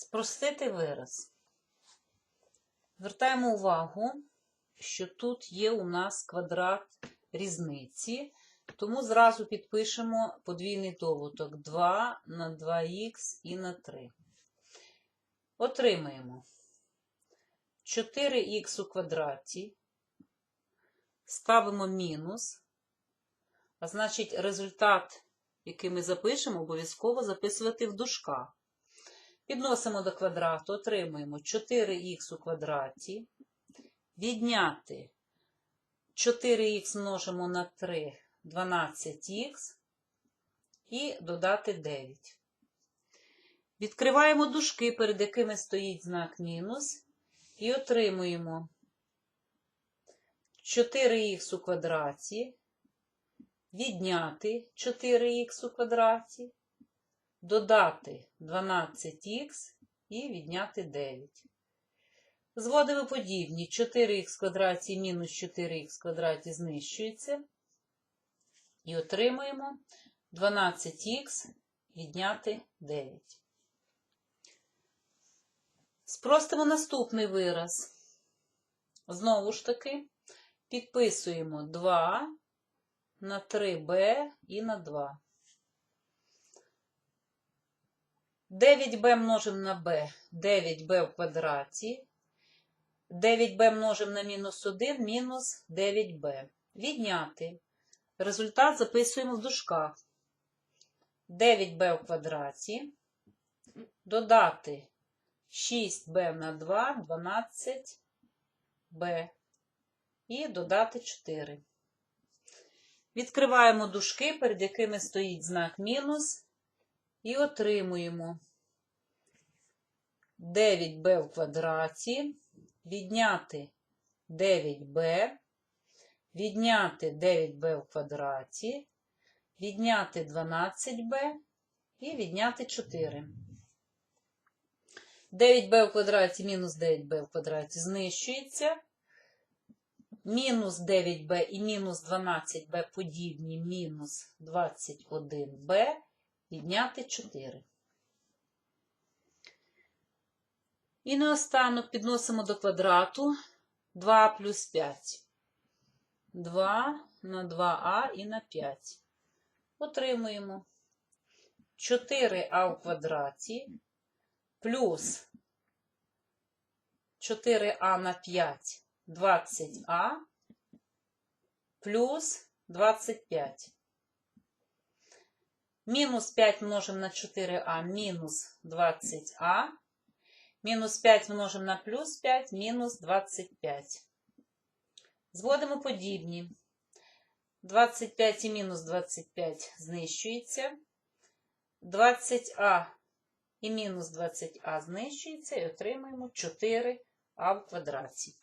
Спростити вираз. Звертаємо увагу, що тут є у нас квадрат різниці, тому зразу підпишемо подвійний добуток 2 на 2х і на 3. Отримаємо 4х у квадраті, ставимо мінус, а значить результат, який ми запишемо, обов'язково записувати в дужках. Підносимо до квадрату, отримуємо 4х у квадраті. Відняти 4х множимо на 3 12х і додати 9. Відкриваємо дужки, перед якими стоїть знак мінус, і отримуємо 4х у квадраті, відняти 4х у квадраті, додати 12х і відняти 9. Зводимо подібні 4х в квадраті мінус 4х в квадраті знищується. І отримуємо 12х відняти 9. Спростимо наступний вираз. Знову ж таки, підписуємо 2 на 3b і на 2. 9b множимо на b, 9b в квадраті. 9b множимо на мінус 1, мінус 9b. Відняти. Результат записуємо в дужках. 9b в квадраті. Додати 6b на 2, 12b. І додати 4. Відкриваємо дужки, перед якими стоїть знак мінус. І отримуємо 9b в квадраті, відняти 9b, відняти 9b в квадраті, відняти 12b і відняти 4. 9b в квадраті мінус 9b в квадраті знищується. Мінус 9b і мінус 12b подібні мінус 21b відняти 4. І наостанок підносимо до квадрату 2 плюс 5. 2 на 2а і на 5. Отримуємо 4а в квадраті плюс 4а на 5 20а плюс 25. Мінус 5 множимо на 4а мінус 20а. Мінус 5 множимо на плюс 5 мінус 25. Зводимо подібні. 25 і мінус 25 знищується. 20а і мінус 20а знищується і отримаємо 4а в квадраті.